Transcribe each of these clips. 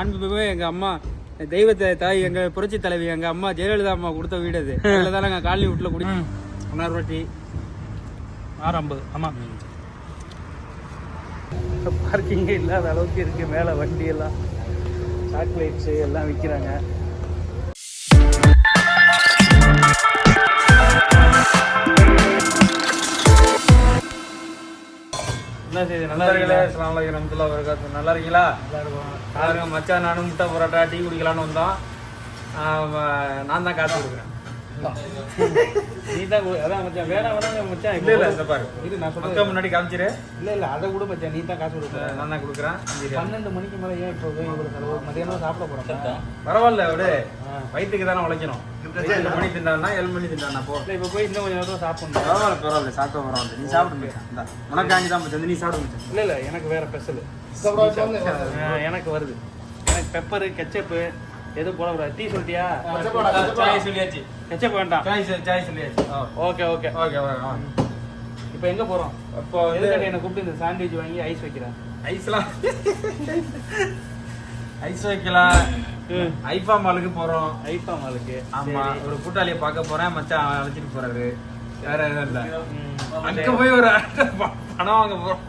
மாண்புமிகு எங்க அம்மா தெய்வத்தை தாய் எங்க புரட்சி தலைவி எங்க அம்மா ஜெயலலிதா அம்மா கொடுத்த வீடு அது. அதுல தான் நாங்க காலனி வீட்டுல குடி ஒன்னார் ரொட்டி ஆறு ஐம்பது. ஆமாம் பார்க்கிங்கே இல்லாத அளவுக்கு இருக்கு. மேலே வண்டி எல்லாம் சாக்லேட்ஸு எல்லாம் விற்கிறாங்க என்ன செய்யுது நல்லா இருக்கீங்களா? அஸ்ஸலாமு அலைக்கும் வரஹ்மத்துல்லாஹி வபரகாத்துஹு நல்லா இருக்கீங்களா? நல்லா இருக்கும் பாருங்க மச்சான் நானும் முட்டை பரோட்டா டீ குடிக்கலாம்னு வந்தோம். நான் தான் காசு கொடுக்குறேன். நீ தான் அதான் மச்சான் வேணாம் வேணாம் மச்சான். இல்ல இல்ல இந்த பாரு. இது நான் மக்கள் முன்னாடி காமிச்சிரு. இல்ல இல்ல அதை கூட மச்சான் நீ தான் காசு கொடுக்குற நான் தான் கொடுக்குறேன். பன்னெண்டு மணிக்கு மேலே ஏன் இப்போ மதியானம் சாப்பிட பரவாயில்ல விடு. வயிற்றுக்கு தானே உழைக்கணும். ஏழு மணி திண்டானா ஏழு மணி திண்டானா போ. இப்போ போய் இன்னும் கொஞ்சம் நேரம் சாப்பிடணும். பரவாயில்ல பரவாயில்ல சாப்பிட்ட பரவாயில்ல. நீ சாப்பிடு இந்தா உனக்கு ஆஞ்சி தான் மச்சான். நீ சாப்பிடு இல்லை இல்லை எனக்கு வேற ஸ்பெஷல் எனக்கு வருது. எனக்கு பெப்பரு கெச்சப்பு எதுவும் போட கூடாது. டீ சொல்லிட்டியா? சாய் சொல்லியாச்சு. கெச்சப் வேண்டாம். சாய் சாய் சொல்லியாச்சு. ஆ. Okay okay okay. இப்போ எங்கே போகிறோம் அப்போ வந்து எதுக்காண்டி என்னை கூப்பிட்டு இந்த சாண்ட்விச் வாங்கி ஐஸ் வைக்கிறேன் ஐஸ்லாம் ஐஸ் வைக்கலாம். ஐஃபா மாலுக்கு போறோம். ஐஃபா மாலுக்கு. ஆமா ஒரு கூட்டாளிய பார்க்க போறேன். மச்சான் அழைச்சிட்டு போறாரு. வேற எதுவும் இல்ல. அங்க போய் ஒரு பணம் வாங்க போறோம்.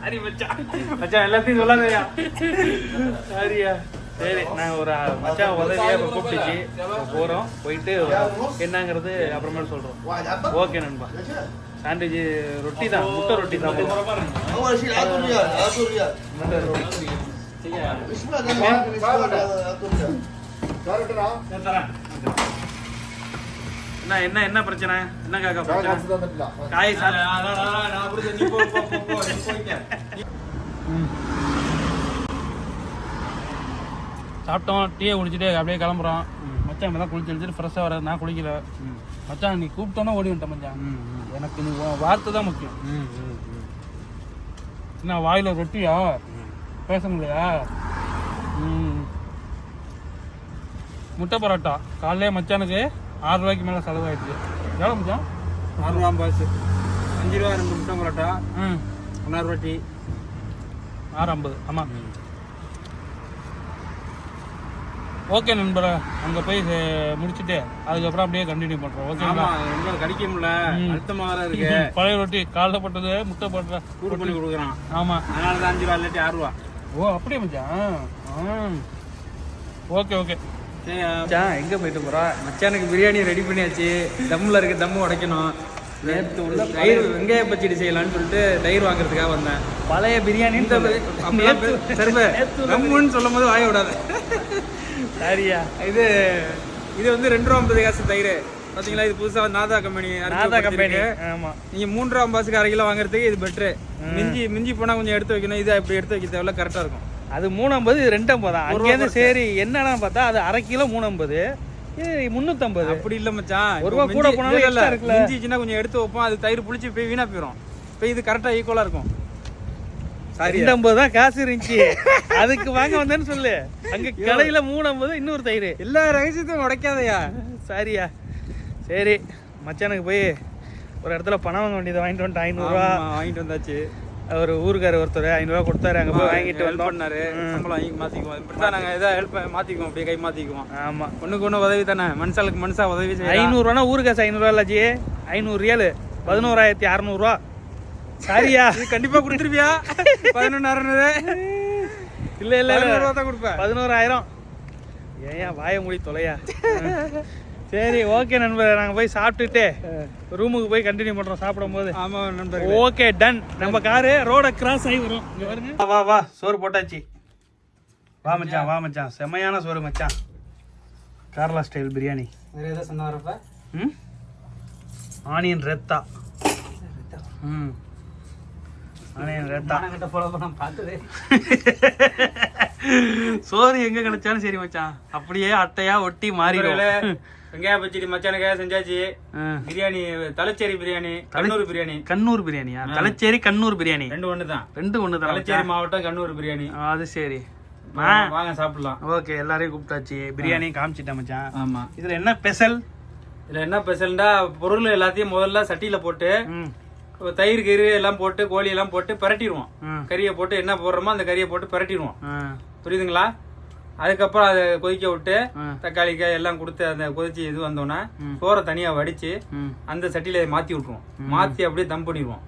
சாரி மச்சான். மச்சான் எல்லாத்தையும் சொல்லாதயா? சரியா. சரி நாங்கள் ஒரு மச்சான் உதவியாக இப்போ கூப்பிட்டுச்சு. போகிறோம் போயிட்டு என்னங்கிறது அப்புறமேட்டு சொல்கிறோம் ஓகே நண்பா. சாண்ட்விச் ரொட்டி தான். முட்டை ரொட்டி தான் முட்டை ரொட்டி. என்ன என்ன என்ன பிரச்சனை? என்ன காக்கா பிரச்சனை? காய் சாப்பிட்டோம் டீயை குடிச்சிட்டு அப்படியே கிளம்புறோம். மச்சான் இப்போ தான் குளிச்சு எழுதிட்டு ஃப்ரெஷ்ஷாக வராது நான் குளிக்கல. மச்சான் நீ கூப்பிட்டோன்னா ஓடி வந்துட்டேன் மச்சான். எனக்கு நீ வார்த்தை தான் முக்கியம். என்ன வாயில் ரொட்டியா? பேச முடியலையா. முட்டை பரோட்டா. காலையிலே மச்சானுக்கு ஆறு ரூபாய்க்கு மேலே செலவாயிடுச்சு. எவ்வளோ மச்சான்? ஆறு ரூபா பாஸ் அஞ்சு ரூபா ரெண்டு முட்டை பரோட்டா. ம். ஒன்னார் ரொட்டி ஆறு ஐம்பது. ஆமாம் ஓகே நண்பரே. அங்கே போய் முடிச்சுட்டு அதுக்கப்புறம் அப்படியே கண்டினியூ பண்ணுறோம் ஓகேங்களா? ரொம்ப கடிக்க முடியல. ம். அழுத்தமா வேற இருக்கு. பழைய ரொட்டி காலைல போட்டது முட்டை போட்ட சூடு பண்ணி கொடுக்குறான். ஆமாம் அதனால தான் அஞ்சு ரூபா இல்லாட்டி ஆறு ரூபா. ஓ அப்படியே மச்சான்? Okay okay. மச்சான் எங்க போயிட்டு போறா? மச்சானுக்கு பிரியாணி ரெடி பண்ணியாச்சு. தம்ல இருக்க தம்மு உடைக்கணும். நேத்து உள்ள தயிர் வெங்காய பச்சடி செய்யலாம்னு சொல்லிட்டு தயிர் வாங்குறதுக்காக வந்தேன். பழைய பிரியாணி இந்த தம்முன்னு சொல்லும் போது வாய விடாது. சரியா. இது இது வந்து ரெண்டு ரூபா ஐம்பது காசு தயிர். பாத்தீங்களா இது புதுசா நாதா கம்பெனி நாதா கம்பெனி ஆமாம் நீங்க மூன்று ரூபா ஐம்பதுக்கு அரை கிலோ வாங்குறதுக்கு இது பெட்ரு மிஞ்சி மிஞ்சி போனா கொஞ்சம் எடுத்து வைக்கணும் இது அப்படி எடுத்து வைக்க தேவையில்ல கரெக்டா இருக்கும். அது மூணம்பது இது ரெண்டம்பது தான். அங்கேருந்து சரி என்னன்னா பார்த்தா அது அரை கிலோ மூணம்பது இது முந்நூற்றம்பது அப்படி இல்ல மச்சான். ஒரு ரூபா கூட போனாலும் இல்ல. மிஞ்சிச்சுன்னா கொஞ்சம் எடுத்து வைப்போம். அது தயிர் புளிச்சு போய் வீணா போயிடும் இப்போ இது கரெக்டா ஈக்குவலா இருக்கும். சாரி ரெண்டம்பது தான் காசு இருந்துச்சு. அதுக்கு வாங்க வந்தேன்னு சொல்லு. அங்க கடையில மூணம்பது இன்னொரு தயிர். எல்லா ரகசியத்தையும் உடைக்காதயா. சரியா. சரி மச்சானுக்கு போய் ஒரு இடத்துல பணம் வாங்க வேண்டியதை வாங்கிட்டு வந்துட்டு ஐநூறுரூவா வாங்கிட்டு வந்தாச்சு. ஒரு ஊருக்காரர் ஒருத்தர் ஐநூறுரூவா கொடுத்தாரு அங்கே போய் வாங்கிட்டு ஹெல்ப் பண்ணாரு. சம்பளம் வாங்கி மாத்திக்குவோம். இப்படிதான் நாங்க ஏதாவது ஹெல்ப் மாத்திக்குவோம் அப்படியே கை மாத்திக்குவோம். ஆமா. ஒண்ணுக்கு ஒண்ணு உதவி தானே? மனுஷாளுக்கு மனுஷா உதவி செய்யலாம் ஐநூறுரூவானா ஊரு காசு ஐநூறுரூவா இல்லாச்சி ஐநூறு ரியல் பதினோராயிரத்தி அறநூறுவா. சரியா? இது கண்டிப்பா கொடுத்துருவியா? பதினொன்னாயிரம் இல்ல இல்ல இல்ல. தான் கொடுப்பேன். பதினோராயிரம். ஏன் வாய மூடி தொலையா? சரி ஓகே நண்பர். நாங்க போய் சாப்பிட்டுட்டு ரூமுக்கு போய் கண்டினியூ பண்றோம் சாப்பிடும் போது ஆமா நண்பர் ஓகே டன் நம்ம காரு ரோட கிராஸ் ஆகி வரும். இங்க பாருங்க. வா, வா வா. சோறு போட்டாச்சு. வா மச்சான் வா மச்சான். செமையான சோறு மச்சான். கேரளா ஸ்டைல் பிரியாணி வேற ஏதாவது சொன்னாரப்ப ம்? ஆனியன் ரெத்தா ம். ஆனியன் ரெத்தா கிட்ட போல போன பார்த்ததே. சோறு எங்க கிடைச்சாலும் சரி மச்சான். அப்படியே அட்டையா ஒட்டி மாறிடும். வெங்காய பச்சடி மச்சானுக்காக செஞ்சாச்சு. பிரியாணி தலைச்சேரி பிரியாணி கண்ணூர் பிரியாணி. கண்ணூர் பிரியாணியா? தலைச்சேரி கண்ணூர் பிரியாணி. ரெண்டு ஒண்ணு தான் ரெண்டு ஒன்று தான் தலைச்சேரி மாவட்டம் கண்ணூர் பிரியாணி. அது சரி. வாங்க சாப்பிடலாம். ஓகே எல்லாரையும் கூப்பிட்டாச்சு. பிரியாணி காமிச்சிட்டேன் மச்சான். ஆமா. இதுல என்ன ஸ்பெஷல்? இதுல என்ன ஸ்பெஷல்டா பொருள் எல்லாத்தையும் முதல்ல சட்டியில போட்டு தயிர் கயிறு எல்லாம் போட்டு கோழி எல்லாம் போட்டு பிரட்டிடுவோம். கறியை போட்டு என்ன போடுறோமோ அந்த கறியை போட்டு பிரட்டிடுவோம். புரியுதுங்களா? அதுக்கப்புறம் அதை கொதிக்க விட்டு. தக்காளி காய் எல்லாம் கொடுத்து அந்த கொதிச்சு இது வந்தோடனே ம். சோறை தனியா வடிச்சு அந்த சட்டியில மாத்தி விட்டுருவோம். மாத்தி அப்படியே தம் பண்ணிடுவோம்.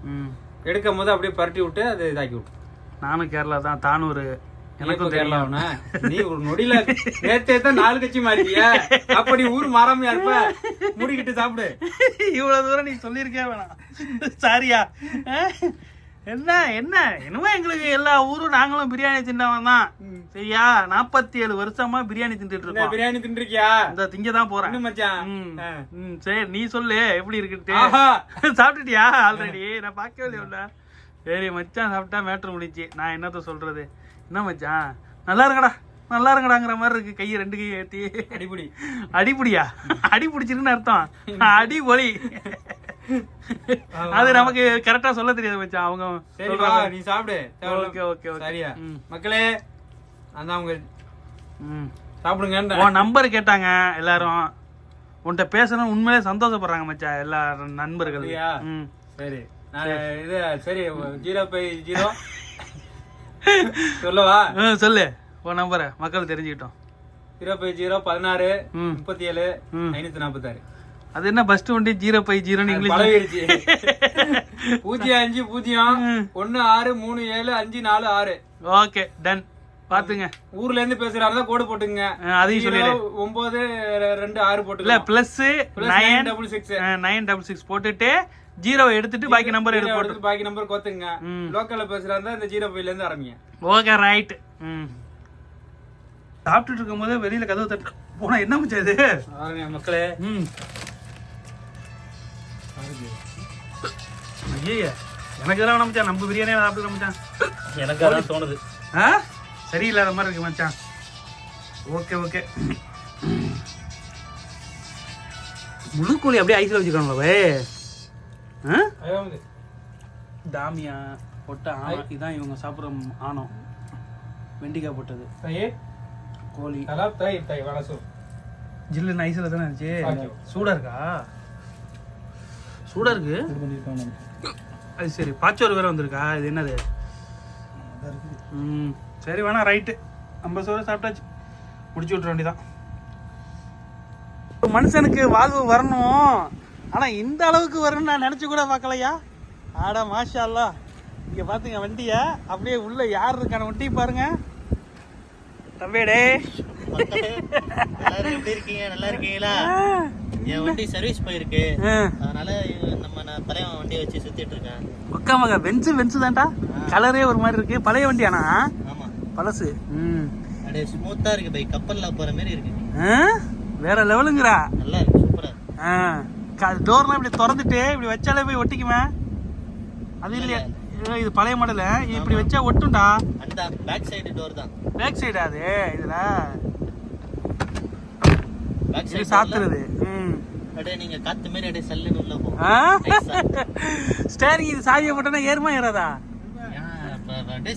எடுக்கும் போது அப்படியே பரட்டி விட்டு அதை இதாக்கி விட்டுருவோம். நானும் கேரளா தான் தானூர். எனக்கும் கேரளாவுனா? நீ ஒரு நொடியில நேத்தே தான் நாலு கட்சி மாறிட்டிய. அப்படி ஊர் மாறாமையா இருப்ப? முடிக்கிட்டு சாப்பிடு. இவ்வளவு தூரம் நீ சொல்லியிருக்கே வேணாம். சாரியா? என்ன என்ன? என்னமோ எங்களுக்கு எல்லா ஊரும் நாங்களும் பிரியாணி தின்னவன் தான். சரியா? நாற்பத்தி ஏழு வருஷமா பிரியாணி தின்னுட்டு இருக்கோம். பிரியாணி தின்றுக்கியா இந்த திங்க தான் போறேன் மச்சான்? சரி நீ சொல்லு எப்படி இருக்குட்டு சாப்பிட்டுட்டியா? ஆல்ரெடி. நான் பார்க்கவே இல்லையா சரி மச்சான் சாப்பிட்டா மேட்ரு முடிச்சு நான் என்னத்த சொல்றது? என்ன மச்சான்? நல்லா இருங்கடா. நல்லா இருங்கடாங்கிற மாதிரி இருக்கு. கையை ரெண்டு கையை ஏத்தி. அடிப்படி அடிப்புடியா அடி பிடிச்சிருக்குன்னு அர்த்தம். அடி ஒலி அது நமக்கு கரெக்டா சொல்ல தெரியாது மச்சான். அவங்க சரி வா நீ சாப்பிடு. ஓகே ஓகே சரியா? ம். மக்களே அதான் அவங்க ம். சாப்பிடுங்க உன் நம்பர் கேட்டாங்க எல்லாரும். உன்கிட்ட பேசணும் உண்மையிலே சந்தோஷப்படுறாங்க மச்சான் எல்லா நண்பர்கள்? ம். சரி. நான் இது சரி ஜீரோ பை ஜீரோ. சொல்லவா? ஆ, சொல்லு. உன் நம்பரை மக்கள் தெரிஞ்சுக்கிட்டோம். ஜீரோ பை ஜீரோ பதினாறு ம். முப்பத்தி ஏழு ம். ஐநூத்தி நாற்பத்தாறு அது என்ன ஃபர்ஸ்ட் வண்டி ஜீரோ பை ஜீரோன்னு இங்கிலீஷ் பூஜ்ஜியம் அஞ்சு பூஜ்ஜியம் ஒன்னு ஆறு மூணு ஏழு அஞ்சு நாலு ஆறு. ஓகே டன் பாத்துங்க. ஊர்ல இருந்து பேசுறாருந்தா கோடு போட்டுங்க அதையும் சொல்லிடு. ஜீரோ, ஒன்பது ரெண்டு ஆறு இல்ல போட்டுக்கலாம் plus nine double six. Nine double six போட்டுட்டு ஜீரோ எடுத்துட்டு பாக்கி நம்பர் ஜீரோ எடுத்து போட்டு பாக்கி நம்பர் கோத்துங்க. லோக்கல்ல பேசுறாருந்தா இந்த ஜீரோ பைல இருந்து ஆரம்பிங்க. ஓகே ரைட் ம். சாப்பிட்டுட்டு இருக்கும்போது வெளியில கதவு தட்டு போனா என்ன மச்சான் இது? மக்களே. ஐயே எனக்கு இதெல்லாம் மச்சான். நம்ம பிரியாணியை சாப்பிட்டு மச்சான். எனக்கு அதான் தோணுது. ஆ? சரியில்லாத மாதிரி இருக்கு மச்சான். Okay okay. முழு கோழி அப்படியே ஐஸ்ல வச்சுக்கோங்களா தாமியா பொட்டை ஆணம் இதான் இவங்க சாப்பிட்ற ஆணம். வெண்டிக்காய் போட்டது. கோழி. ஜில்லுன்னு ஐஸ்ல தானே இருந்துச்சு. Okay. சூடா இருக்கா? சூடா இருக்கு. அது சரி பாச்சோறு வேற வந்திருக்கா? இது என்னது? ம் சரி வேணா ரைட்டு. ஐம்பது சோறு சாப்பிட்டாச்சு. முடிச்சு விட்ற வேண்டியதான் மனுஷனுக்கு வாழ்வு வரணும். ஆனா இந்த அளவுக்கு வரும்னு நான் நினைச்சு கூட பார்க்கலையா? ஆடா மாஷா அல்லாஹ் இங்க பாத்துங்க வண்டிய. அப்படியே உள்ள யார் இருக்கான வண்டி பாருங்க. எல்லாரும் எப்படி இருக்கீங்க? நல்லா இருக்கீங்களா? என் வண்டி சர்வீஸ் போயிருக்கு. அதனால நம்ம நான் பழைய வண்டியை வச்சு சுத்திட்டு இருக்கேன். ஒக்கா மக பென்சு பென்சு தான்டா. கலரே ஒரு மாதிரி இருக்கு. பழைய வண்டியானா ஆமா. பழசு. ம். அப்படியே ஸ்மூத்தா இருக்கு பை கப்பல்ல போற மாதிரி இருக்கு. ஆ? வேற லெவலுங்கிறா நல்லா இருக்கு சூப்பரா ஆ டோர்லாம் இப்படி திறந்துட்டு இப்படி வச்சாலே போய் ஒட்டிக்குமே? அது இல்லையா? இது பழைய மாடல இப்படி வச்சா ஒட்டும்டா. அந்த பேக் சைடு டோர் தான். பேக் சைடு அது? இதுல? பேக் சைடு சாத்துறது. ம். ஸ்டேரிங் இது சாவியை போட்டோன்னா ஏறுமா ஏறாதா?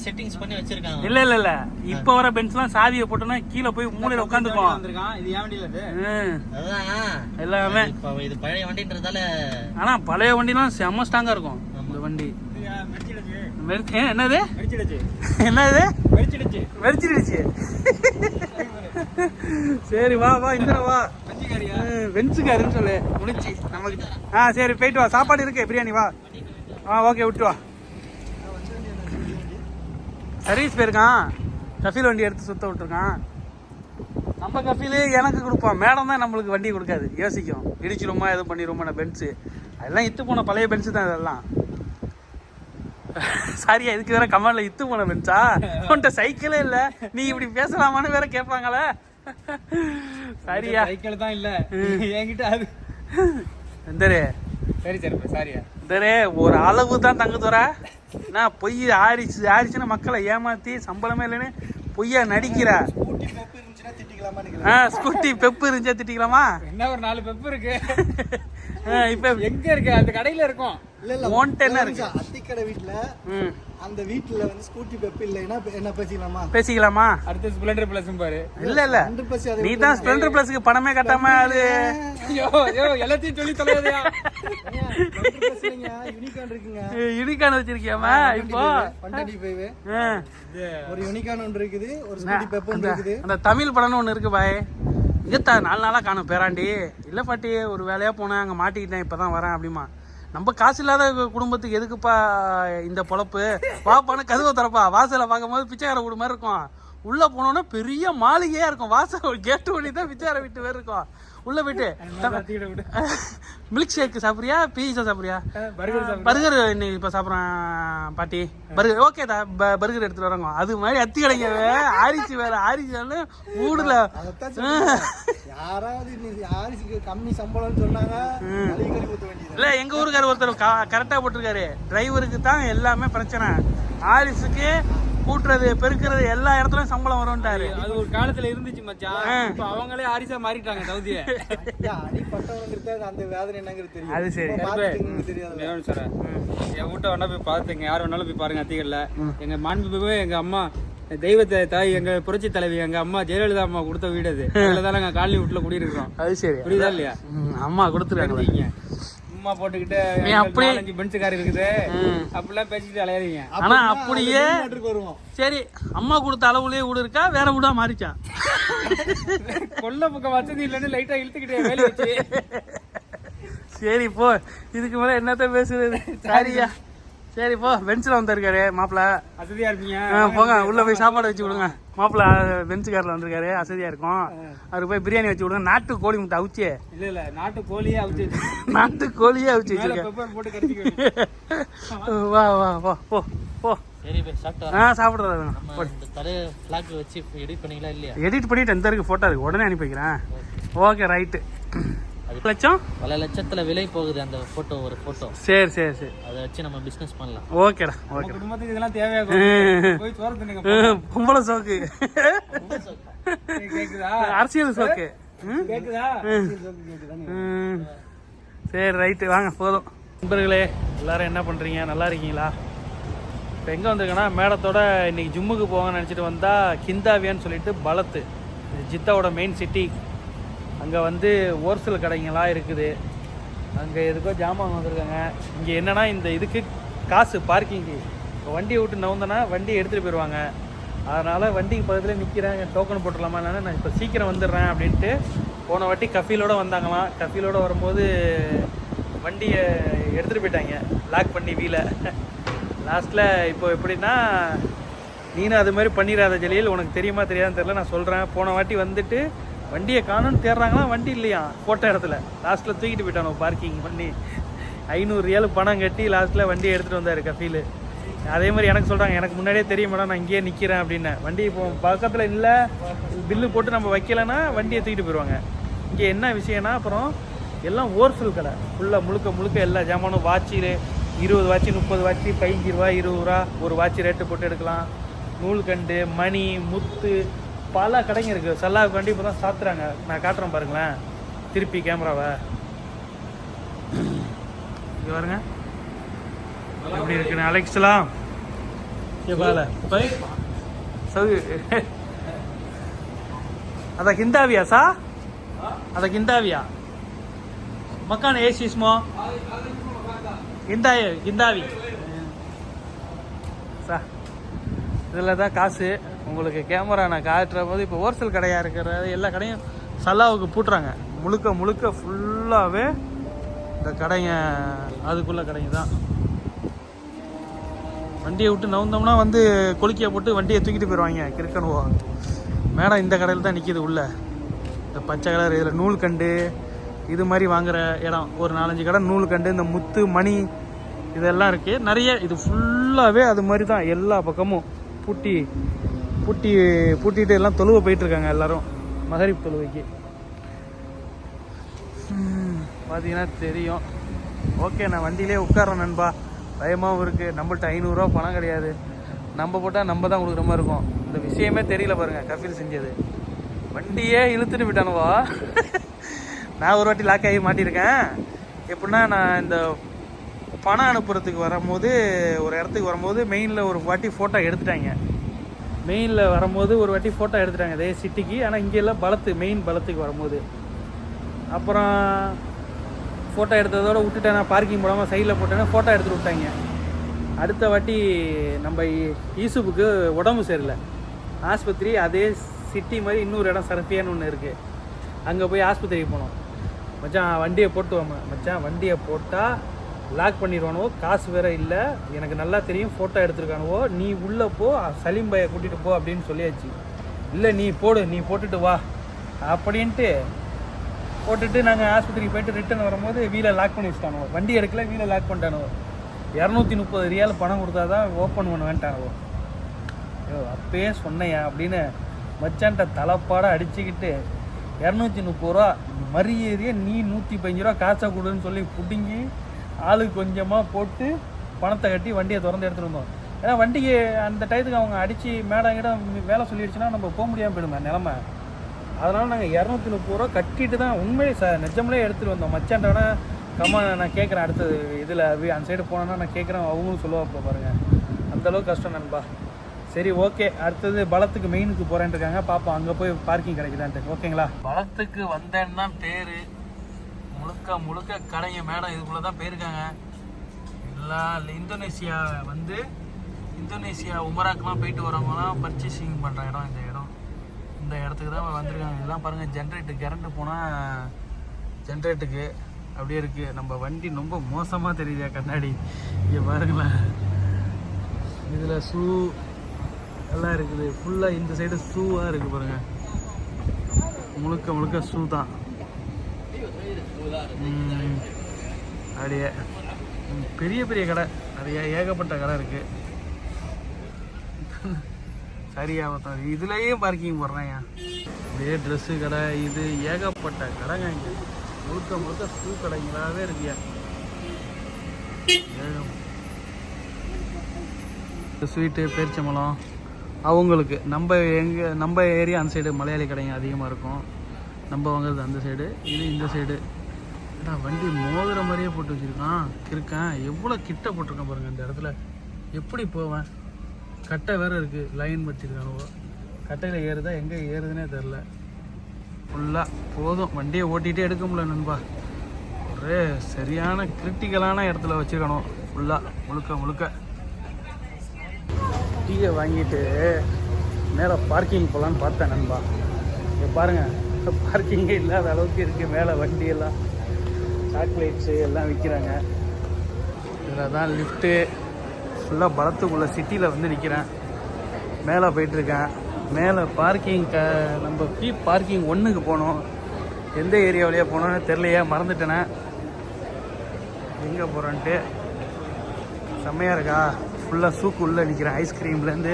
செட்டிங்ஸ் பண்ணி வச்சிருக்காங்க. இல்ல இல்ல இல்ல. இப்ப வர பென்ஸ்லாம் சாவியை போட்டோன்னா கீழே போய் மூலையில வந்திருக்கான் இது ஏன் வண்டியில இது அதான். எல்லாமே. இப்ப இது பழைய வண்டின்றதால ஆனா பழைய வண்டிலாம் செம்ம ஸ்ட்ராங்கா இருக்கும் இந்த வண்டி. என்னது? வெடிச்சிடுச்சு. என்னது? வெடிச்சிடுச்சு. வெடிச்சிருச்சு சரி வா வா இந்த வா. வெஞ்சுக்காருன்னு சொல்லு. முடிச்சு நமக்கு ஆ சரி போயிட்டு வா. சாப்பாடு இருக்கு. பிரியாணி வா. ஆ ஓகே விட்டு வா. சர்வீஸ் போயிருக்கான். கஃபீல் வண்டி எடுத்து சுத்த விட்டுருக்கான். நம்ம கஃபீல் எனக்கு கொடுப்பான். மேடம் தான் நம்மளுக்கு வண்டி கொடுக்காது. யோசிக்கும். இடிச்சிருமா எதுவும் பண்ணிடுமா பென்ஸு அதெல்லாம் இத்து போன பழைய பென்ஸு தான் இதெல்லாம். சாரியா இதுக்கு வேற கமெண்ட்ல இத்து போன பென்ஸா உன்கிட்ட சைக்கிளே இல்ல. நீ இப்படி பேசலாமான்னு வேற கேட்பாங்களே. சரியா? சைக்கிள் தான் இல்ல. என்கிட்ட அது. எந்தரே சரி சரி சாரியா. எந்தரே ஒரு அளவு தான் தங்கு தர நான் பொய் ஆடிச்சு ஆடிச்சுன்னா மக்களை ஏமாத்தி சம்பளமே இல்லைன்னு பொய்யா நடிக்கிற? ஆ ஸ்கூட்டி பெப்பு இருந்துச்சா திட்டிக்கலாமா? என்ன ஒரு நாலு பெப்பு இருக்கு? இப்ப எங்க இருக்கு? அந்த கடையில இருக்கும். இல்ல இல்ல உன்கிட்ட என்ன இருக்கு. அத்திக்கடை வீட்டுல அந்த வீட்டுல வந்து ஸ்கூட்டி பெப் இல்லைன்னா என்ன பேசிக்கலாமா? பேசிக்கலாமா? அடுத்து ஸ்ப்ளெண்டர் பிளஸ் பாரு. இல்ல இல்ல. நீ தான் ஸ்ப்ளெண்டர் பிளஸ்க்கு பணமே கட்டாம அது ஐயோ ஐயோ எல்லாத்தையும் சொல்லி தொலையாதயா? யூனிகான் இருக்குங்க. யூனிகான் வச்சிருக்கியாமா? இப்போ? பண்டாடி ஃபைவ் ஆ. ஒரு யூனிகான் ஒன்று இருக்குது ஒரு ஸ்கூட்டி பெப் ஒன்று இருக்குது. அந்த தமிழ் படம்னு ஒன்று இருக்கு பாய். இங்கத்தா நாலு நாளாக காணும் பேராண்டி. இல்லை பாட்டி ஒரு வேலையாக போனேன் அங்கே மாட்டிக்கிட்டேன் இப்போ தான் வரேன் அப்படிமா. நம்ம காசு இல்லாத குடும்பத்துக்கு எதுக்குப்பா இந்த பொழப்பு? வாப்பான்னு கதவை திறப்பா. வாசலை பார்க்கும்போது பிச்சைக்கார வீடு மாதிரி இருக்கும். உள்ளே போனோன்னா பெரிய மாளிகையாக இருக்கும். வாசல் கேட்டு வழி தான் பிச்சைக்கார வீட்டு மாதிரி இருக்கும். உள்ளே போயிட்டு மில்க் ஷேக் சாப்பிட்றியா? பீஸா சாப்பிட்றியா? பர்கர் இன்னைக்கு இப்போ சாப்பிட்றேன் பாட்டி. பர்கர் ஓகே தான் பர்கர் எடுத்துட்டு வரோங்க. அது மாதிரி அத்தி கடைங்க ஆரிச்சு வேற ஆரிச்சு வேற. ஊடுல கம்மி சம்பளம்னு சொன்னாங்க இல்ல எங்க ஊருக்கார ஒருத்தர் கரெக்டா போட்டிருக்காரு. டிரைவருக்கு தான் எல்லாமே பிரச்சனை. ஆரிஸுக்கு கூட்டுறது பெருக்கிறது எல்லா இடத்துலயும் சம்பளம் வரும்ட்டாரு. அது ஒரு காலத்துல இருந்துச்சு மச்சான். இப்ப அவங்களே ஆரிசா மாறிட்டாங்க சவுதிய அடிப்பட்டவனுக்கு அந்த வேதனை என்னங்கிறது தெரியும். அது சரி. தெரியாது. சார் என் வீட்டை வேணா போய் பார்த்துங்க. யார் வேணாலும் போய் பாருங்க அத்திகள்ல எங்க மாண்புமே எங்க அம்மா தெய்வத்தை தாய் எங்க புரட்சி தலைவி எங்க அம்மா ஜெயலலிதா அம்மா கொடுத்த வீடு அது. அதுல தான் நாங்க காலனி வீட்டுல குடியிருக்கிறோம். அது சரி. புரியுதா இல்லையா? அம்மா கொடுத்துருக்காங்க. சும்மா போட்டுக்கிட்டு அப்படியே- நாலஞ்சு பெஞ்சு கார் இருக்குது அப்படிலாம் பேசிக்கிட்டு அலையாதீங்க ஆனா அப்படியே வருவோம் சரி அம்மா கொடுத்த அளவுலயே வீடு இருக்கா? வேற வீடா மாறிச்சான் கொல்ல பக்கம் வசதி இல்லைன்னு லைட்டா இழுத்துக்கிட்டே வேலை வச்சு. சரி போ. இதுக்கு மேல என்னத்த பேசுறது? சரியா. சரி போ. பெஞ்சில் வந்திருக்காரு மாப்பிள்ள வசதியா இருப்பீங்க. போங்க. உள்ள போய் சாப்பாடு வச்சு விடுங்க மாப்பிள்ள பெஞ்சு காரில் வந்திருக்காரு அசதியா இருக்கும். அவருக்கு போய் பிரியாணி வச்சு விடுங்க நாட்டு கோழி முட்டை அவிச்சு. இல்ல இல்ல நாட்டு கோழியே அவிச்சு வச்சு நாட்டு கோழியே அவிச்சு வச்சிருக்கேன். பெப்பர் போட்டு கடிச்சிக்க வா வா வா போ போ. ஆ சாப்பிட்றது இந்த எடிட் பண்ணிக்கலாம் இல்லையா? எடிட் பண்ணிட்டு எந்த இருக்கு ஃபோட்டோ இருக்கு உடனே அனுப்பி வைக்கிறேன். ஓகே ரைட்டு லட்சம்? பல லட்சத்துல விலை போகுது அந்த போட்டோ ஒரு போட்டோ சரி சரி சரி. அதை வச்சு நம்ம பிசினஸ் பண்ணலாம். ஓகேடா ஓகே. குடும்பத்துக்கு இதெல்லாம் தேவையாகும். போய் சோறு தின்னுங்க பொம்பளை சோக்கு. கேக்குதா? அரசியல் சோக்கு. ம்? கேக்குதா. சரி ரைட்டு. வாங்க போதும். நண்பர்களே எல்லாரும் என்ன பண்ணுறீங்க நல்லா இருக்கீங்களா? இப்போ எங்கே வந்திருக்கேன்னா மேடத்தோட இன்னைக்கு ஜிம்முக்கு போங்கன்னு நினச்சிட்டு வந்தால் கிந்தாவியான்னு சொல்லிட்டு பலத்து. இது ஜித்தாவோட மெயின் சிட்டி அங்கே வந்து ஹோல்சேல் கடைங்களாம் இருக்குது. அங்கே எதுக்கோ ஜாமான் வந்திருக்காங்க. இங்கே என்னென்னா இந்த இதுக்கு காசு பார்க்கிங்கு இப்போ வண்டியை விட்டு நவுந்தனா வண்டியை எடுத்துகிட்டு போயிடுவாங்க அதனால் வண்டிக்கு பக்கத்தில் நிற்கிறேன் டோக்கன் போட்டுடலாமா நான் இப்போ சீக்கிரம் வந்துடுறேன் அப்படின்ட்டு போன வாட்டி கஃபீலோடு வந்தாங்களாம். கஃபீலோட வரும்போது வண்டியை எடுத்துகிட்டு போயிட்டாங்க. லாக் பண்ணி வீலை. லாஸ்ட்டில் இப்போ எப்படின்னா நீனும் அது மாதிரி பண்ணிடாத ஜெலியில். உனக்கு தெரியுமா தெரியாதுன்னு தெரில நான் சொல்கிறேன் போன வாட்டி வந்துட்டு வண்டியை காணும்னு தேடுறாங்களா? வண்டி இல்லையா? போட்ட இடத்துல. லாஸ்ட்டில் தூக்கிட்டு போயிட்டானோ பார்க்கிங் பண்ணி. ஐநூறு ரியால் பணம் கட்டி லாஸ்ட்டில் வண்டியை எடுத்துகிட்டு வந்தார் கஃபீல். அதே மாதிரி எனக்கு சொல்கிறாங்க எனக்கு முன்னாடியே தெரியும் மேடம் நான் இங்கேயே நிற்கிறேன் அப்படின்னு. வண்டி இப்போ பக்கத்தில் இல்லை பில்லு போட்டு நம்ம வைக்கலைன்னா வண்டியை தூக்கிட்டு போயிடுவாங்க இங்கே என்ன விஷயம்னா அப்புறம் எல்லாம் ஓர்ஃபில் கடை. ஃபுல்லாக முழுக்க முழுக்க எல்லா ஜாமானும் வாட்சி இருபது வாட்சி முப்பது வாட்சி பதினஞ்சு ரூபா இருபது ரூபா. ஒரு வாட்சி ரேட்டு போட்டு எடுக்கலாம். நூல்கண்டு மணி முத்து பல கடைங்க இருக்குது சல்லாவுக்கு வண்டி இப்போ தான் சாத்துறாங்க. நான் காட்டுறேன் பாருங்களேன். திருப்பி கேமராவை. இங்கே பாருங்க. எப்படி இருக்குன்னு அலெக்ஸ்லாம்? gindaviya sa ada gindaviya makan esi semua gindavi gindavi சா. இதில் தான் காசு. உங்களுக்கு கேமரா நான் காட்டுற போது இப்போ ஹோல்சேல் கடையாக இருக்கிற எல்லா கடையும் சல்லாவுக்கு பூட்டுறாங்க. முழுக்க முழுக்க ஃபுல்லாகவே இந்த கடைங்க அதுக்குள்ள கடைங்க தான். வண்டியை விட்டு நவுந்தோம்னா வந்து கொலுக்கியை போட்டு வண்டியை தூக்கிட்டு போயிடுவாங்க கிறுக்கணுவோ மேடம் இந்த கடையில் தான் நிற்கிது உள்ள. இந்த பச்சை கலர் இதில் நூல் கண்டு இது மாதிரி வாங்குற இடம். ஒரு நாலஞ்சு கடை நூல் கண்டு இந்த முத்து மணி இதெல்லாம் இருக்குது நிறைய இது ஃபுல்லாகவே அது மாதிரி தான். எல்லா பக்கமும் பூட்டி பூட்டி பூட்டிட்டு எல்லாம் தொழுவ போயிட்டு இருக்காங்க எல்லாரும் மகரிப் தொழுவைக்கு பார்த்தீங்கன்னா தெரியும். ஓகே நான் வண்டியிலே உட்கார்றேன் நண்பா. பயமாகவும் இருக்குது நம்மள்ட்ட ஐநூறுரூவா பணம் கிடையாது. நம்ம போட்டால் நம்ம தான் கொடுக்குற மாதிரி இருக்கும். இந்த விஷயமே தெரியல பாருங்கள் கபில் செஞ்சது. வண்டியே இழுத்துட்டு விட்டானுவா? நான் ஒரு வாட்டி லாக் ஆகி மாட்டியிருக்கேன். எப்படின்னா நான் இந்த பணம் அனுப்புறதுக்கு வரும்போது ஒரு இடத்துக்கு வரும்போது மெயினில் ஒரு வாட்டி ஃபோட்டோ எடுத்துட்டாங்க. மெயினில் வரும்போது ஒரு வாட்டி ஃபோட்டோ எடுத்துட்டாங்க அதே சிட்டிக்கு. ஆனால் இங்கே எல்லாம் பலத்து மெயின் பலத்துக்கு வரும்போது. அப்புறம் ஃபோட்டோ எடுத்ததோட விட்டுட்டேன். நான் பார்க்கிங் போடாமல் சைடில் போட்டேன்னா ஃபோட்டோ எடுத்துட்டு விட்டாங்க. அடுத்த வாட்டி நம்ம ஈசுப்புக்கு உடம்பு சரியில்லை. ஆஸ்பத்திரி அதே சிட்டி மாதிரி இன்னொரு இடம் சரஃபியான்னு ஒன்று இருக்குது அங்கே போய் ஆஸ்பத்திரிக்கு போனோம். மச்சான் வண்டியை போட்டு வாங்க மச்சான் வண்டியை போட்டால் லாக் பண்ணிடுவானுவோ காசு வேற இல்லை. எனக்கு நல்லா தெரியும் ஃபோட்டோ எடுத்துருக்கானுவோ. நீ உள்ளே போ சலீம் பையை கூட்டிகிட்டு போ அப்படின்னு சொல்லியாச்சு. இல்லை நீ போடு நீ போட்டுட்டு வா. அப்படின்ட்டு போட்டுட்டு நாங்கள் ஆஸ்பத்திரிக்கு போயிட்டு ரிட்டர்ன் வரும்போது வீலை லாக் பண்ணி வச்சுட்டானுவோ. வண்டி எடுக்கல வீலை லாக் பண்ணிட்டானுவோ. இரநூத்தி முப்பது ரியால் பணம் கொடுத்தா தான் ஓப்பன் பண்ண வேண்டானுவோ ஐயோ அப்பயே சொன்னையா அப்படின்னு மச்சான்ட்ட தலைப்பாட அடிச்சுக்கிட்டு இரநூத்தி முப்பது ரூபா மரியாதையே நீ நூற்றி பதினஞ்சு ரூபா காசை கொடுன்னு சொல்லி பிடுங்கி ஆளுக்கு கொஞ்சமாக போட்டு பணத்தை கட்டி வண்டியை திறந்து எடுத்துகிட்டு வந்தோம். ஏன்னா வண்டிக்கு அந்த டயத்துக்கு அவங்க அடித்து மேடம் கிட்ட வேலை சொல்லிடுச்சுன்னா நம்ம போக முடியாமல் போயிடுங்க நிலமை. அதனால் நாங்கள் இரநூத்தி முப்பது ரூபா கட்டிட்டு தான் உண்மையிலே சார் நிஜமலே எடுத்துகிட்டு வந்தோம். மச்சான்டா கம்மா நான் கேட்குறேன் அடுத்தது இதில் அந்த சைடு போனோன்னா நான் கேட்குறேன் அவங்களும் சொல்லுவாப்ப பாருங்கள் அந்தளவுக்கு கஷ்டம் நண்பா. சரி ஓகே. அடுத்தது பலத்துக்கு மெயினுக்கு போகிறேன் இருக்காங்க. பார்ப்போம் அங்கே போய் பார்க்கிங் கிடைக்குதான்ட்டு. ஓகேங்களா? பலத்துக்கு வந்தேன்னு தான் பேர் முழுக்க முழுக்க கடைங்க மேடம் இதுக்குள்ளே தான் போயிருக்காங்க எல்லா இந்தோனேஷியா வந்து இந்தோனேஷியா உமராக்கெலாம் போயிட்டு வரவங்கலாம் பர்ச்சேசிங் பண்ணுற இடம் இந்த இடம். இந்த இடத்துக்கு தான் வந்திருக்காங்க. இதெல்லாம் பாருங்கள் ஜென்ரேட்டு கரண்ட்டு போனால் ஜென்ரேட்டுக்கு அப்படியே இருக்குது நம்ம வண்டி ரொம்ப மோசமாக தெரியுதா கண்ணாடி. இங்கே பாருங்களேன். இதில் ஷூ எல்லாம் இருக்குது. ஃபுல்லாக இந்த சைடு ஷூவாக இருக்குது பாருங்கள் முழுக்க முழுக்க ஷூ தான். அப்படியே. பெரிய பெரிய கடை. நிறைய ஏகப்பட்ட கடை இருக்குது சரியா பார்த்தோம் இதுலேயும் பார்க்கிங் போடுறேன் இதே ட்ரெஸ்ஸு கடை இது ஏகப்பட்ட கடைங்க இங்கே. முழுக்க முழுக்க ஷூ கடைங்களாகவே இருக்கியா ஸ்வீட்டு பேரிச்சம்பழம். அவங்களுக்கு நம்ம எங்கள் நம்ம ஏரியா அந்த சைடு மலையாளி கடைங்க அதிகமாக இருக்கும். நம்ம வாங்குறது அந்த சைடு இது இந்த சைடு ஏடா வண்டி மோதுற மாதிரியே போட்டு வச்சுருக்கான். இருக்கேன். எவ்வளோ கிட்ட போட்டிருக்கான் பாருங்க இந்த இடத்துல. எப்படி போவேன்? கட்டை வேறு இருக்குது லைன் வச்சுருக்கானுவோ. கட்டையில் ஏறுதா எங்கே ஏறுதுன்னே தெரில ஃபுல்லாக போதும். வண்டியை ஓட்டிகிட்டே எடுக்க முடியல நண்பா. ஒரே சரியான கிரிட்டிக்கலான இடத்துல வச்சுருக்கணும். ஃபுல்லாக முழுக்க முழுக்க. டீயை வாங்கிட்டு மேலே பார்க்கிங் போகலான்னு பார்த்தேன் நண்பா. இங்கே பாருங்கள் பார்க்கிங்கே இல்லாத அளவுக்கு இருக்குது மேலே வண்டியெல்லாம் சாக்லேட்ஸு எல்லாம் விற்கிறாங்க இதில் தான் லிஃப்ட்டு ஃபுல்லாக பலத்துக்குள்ள சிட்டியில் வந்து நிற்கிறேன் மேலே போயிட்டுருக்கேன். மேலே பார்க்கிங் க நம்ம பி பார்க்கிங் ஒன்றுக்கு போனோம். எந்த ஏரியா வழியாக போனோன்னு தெரிலையே மறந்துட்டேனே. எங்கே போகிறோன்ட்டு செம்மையாக இருக்கா? ஃபுல்லாக சூக்கு உள்ளே நிற்கிறேன் ஐஸ்கிரீம்லேருந்து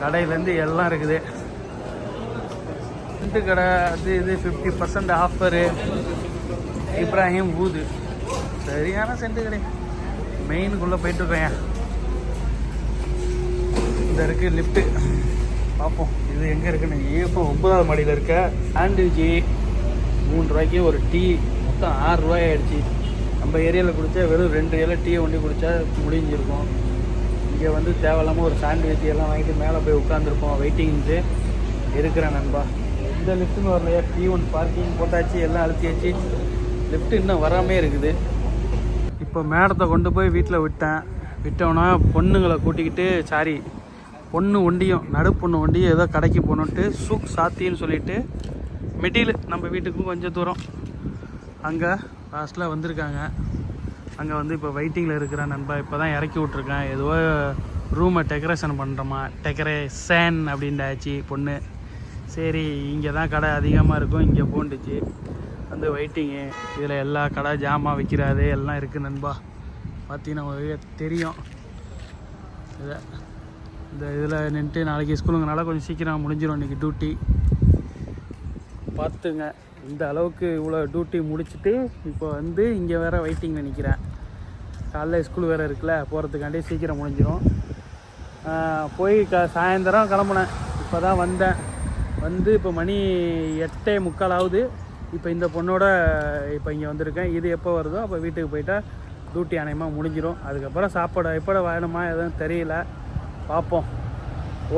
கடையிலேருந்து எல்லாம் இருக்குது. ரெண்டு கடை அது இது ஃபிஃப்டி பர்சன்ட் ஆஃபரு இப்ராஹிம் ஊது. சரியான சென்ட் கடை. மெயினுக்குள்ளே போயிட்டுருக்கேன் இந்த இருக்குது லிஃப்ட்டு பார்ப்போம் இது எங்கே இருக்குன்னு. இப்போ ஒன்பதாவது மாடியில் இருக்க. சாண்ட்விட்சு மூணு ரூபாய்க்கு ஒரு டீ. மொத்தம் ஆறு ரூபாய் ஆயிடுச்சு. நம்ம ஏரியாவில் குடித்தா வெறும் ரெண்டு இலை டீயை ஒண்டி குடித்தா முடிஞ்சிருக்கும். இங்கே வந்து தேவையில்லாமல் ஒரு சாண்ட்விச் எல்லாம் வாங்கிட்டு மேலே போய் உட்காந்துருப்போம் வெயிட்டிங்ஸு இருக்கிறேன் நண்பா. இந்த லிஃப்ட்டுன்னு வரலையா? பி ஒன் பார்க்கிங் போட்டாச்சு எல்லாம் அழுத்தியாச்சு. லிஃப்ட் இன்னும் வராமே இருக்குது. இப்போ மேடத்தை கொண்டு போய் வீட்டில் விட்டேன். விட்டோன்னா பொண்ணுங்களை கூட்டிக்கிட்டு சாரி பொண்ணு ஒண்டியும் நடு பொண்ணு ஒண்டியும் ஏதோ கடைக்கு போகணுன்ட்டு சூக் சாத்தின்னு சொல்லிட்டு மெட்டீரியல் நம்ம வீட்டுக்கும் கொஞ்சம் தூரம். அங்கே லாஸ்ட்டில் வந்திருக்காங்க. அங்கே வந்து இப்போ வெயிட்டிங்கில் இருக்கிறேன் நண்பா இப்போ தான் இறக்கி விட்ருக்கேன் ஏதோ ரூமை டெக்கரேஷன் பண்ணுறோமா டெக்கரேஷன் அப்படின்டாச்சு பொண்ணு. சரி இங்கே தான் கடை அதிகமாக இருக்கும். இங்கே போண்டுச்சு. வந்து வெயிட்டிங்கு இதில் எல்லா கடை ஜாமான் விற்கிறாரு எல்லாம் இருக்குது நண்பா. பார்த்தீங்கன்னா தெரியும். இதை இந்த இதில் நின்றுட்டு நாளைக்கு ஸ்கூலுங்கனால கொஞ்சம் சீக்கிரம் முடிஞ்சிடும் இன்றைக்கி டியூட்டி பார்த்துங்க இந்த அளவுக்கு இவ்வளோ டியூட்டி முடிச்சுட்டு இப்போ வந்து இங்கே வேறு வெயிட்டிங்கில் நிற்கிறேன் காலைல ஸ்கூல் வேறு இருக்குல்ல போகிறதுக்காண்டி சீக்கிரம் முடிஞ்சிடும் போய் க சாயந்தரம் கிளம்புனேன். இப்போ தான் வந்தேன். வந்து இப்போ மணி எட்டே முக்கால் ஆகுது. இப்போ இந்த பொண்ணோட இப்போ இங்கே வந்திருக்கேன். இது எப்போ வருதோ அப்போ வீட்டுக்கு போயிட்டா டூட்டி அணையமாக முடிஞ்சிடும் அதுக்கப்புறம் சாப்பாடு எப்பட வேணுமா எதுவும் தெரியல. பார்ப்போம்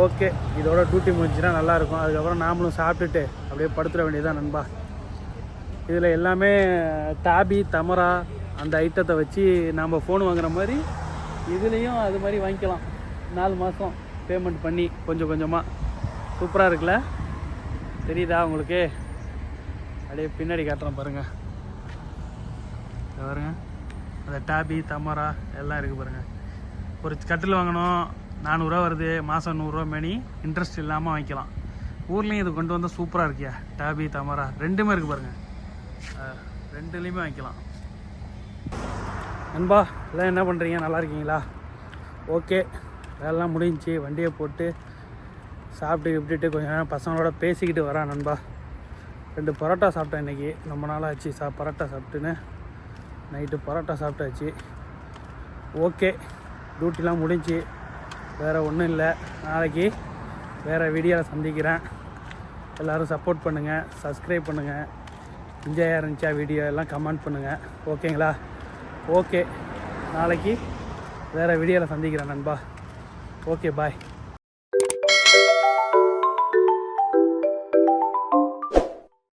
ஓகே இதோட டியூட்டி முடிஞ்சுன்னா நல்லாயிருக்கும் அதுக்கப்புறம் நாமளும் சாப்பிட்டுட்டு அப்படியே படுத்துட வேண்டியதுதான் நண்பா. இதில் எல்லாமே டாபி தமரா அந்த ஐட்டத்தை வச்சு நம்ம ஃபோன் வாங்குற மாதிரி இதுலேயும் அது மாதிரி வாங்கிக்கலாம். நாலு மாதம் பேமெண்ட் பண்ணி கொஞ்சம் கொஞ்சமாக சூப்பராக இருக்குல்ல? தெரியுதா உங்களுக்கு? அப்படியே பின்னாடி காட்டுறேன் பாருங்கள் பாருங்கள் அந்த டாபி தமரா எல்லாம் இருக்குது பாருங்கள் ஒரு கட்டில் வாங்கணும் நானூறுரூவா வருது மாதம் நூறுரூவா மணி இன்ட்ரெஸ்ட் இல்லாமல் வாங்கிக்கலாம். ஊர்லேயும் இது கொண்டு வந்தால் சூப்பராக இருக்கியா? டாபி தமரா ரெண்டுமே இருக்குது பாருங்கள் ரெண்டுலேயுமே வாங்கிக்கலாம். நண்பா எல்லாம் என்ன பண்ணுறீங்க நல்லா இருக்கீங்களா? ஓகே. வேலைலாம் முடிஞ்சுச்சு வண்டியை போட்டு சாப்பிட்டு இப்படிட்டு கொஞ்ச நேரம் பசங்களோட பேசிக்கிட்டு வரேன் நண்பா. ரெண்டு பரோட்டா சாப்பிட்டேன் இன்றைக்கி ரொம்ப நாள் ஆச்சு சா பரோட்டா சாப்பிட்டுன்னு. நைட்டு பரோட்டா சாப்பிட்டாச்சு. ஓகே டியூட்டிலாம் முடிஞ்சு. வேறு ஒன்றும் இல்லை. நாளைக்கு வேறு வீடியோவில் சந்திக்கிறேன். எல்லோரும் சப்போர்ட் பண்ணுங்கள் சப்ஸ்கிரைப் பண்ணுங்கள் என்ஜாயாக இருந்துச்சா வீடியோ எல்லாம் கமெண்ட் பண்ணுங்கள் ஓகேங்களா ஓகே நாளைக்கு வேறு வீடியோவில் சந்திக்கிறேன் நண்பா. Okay bye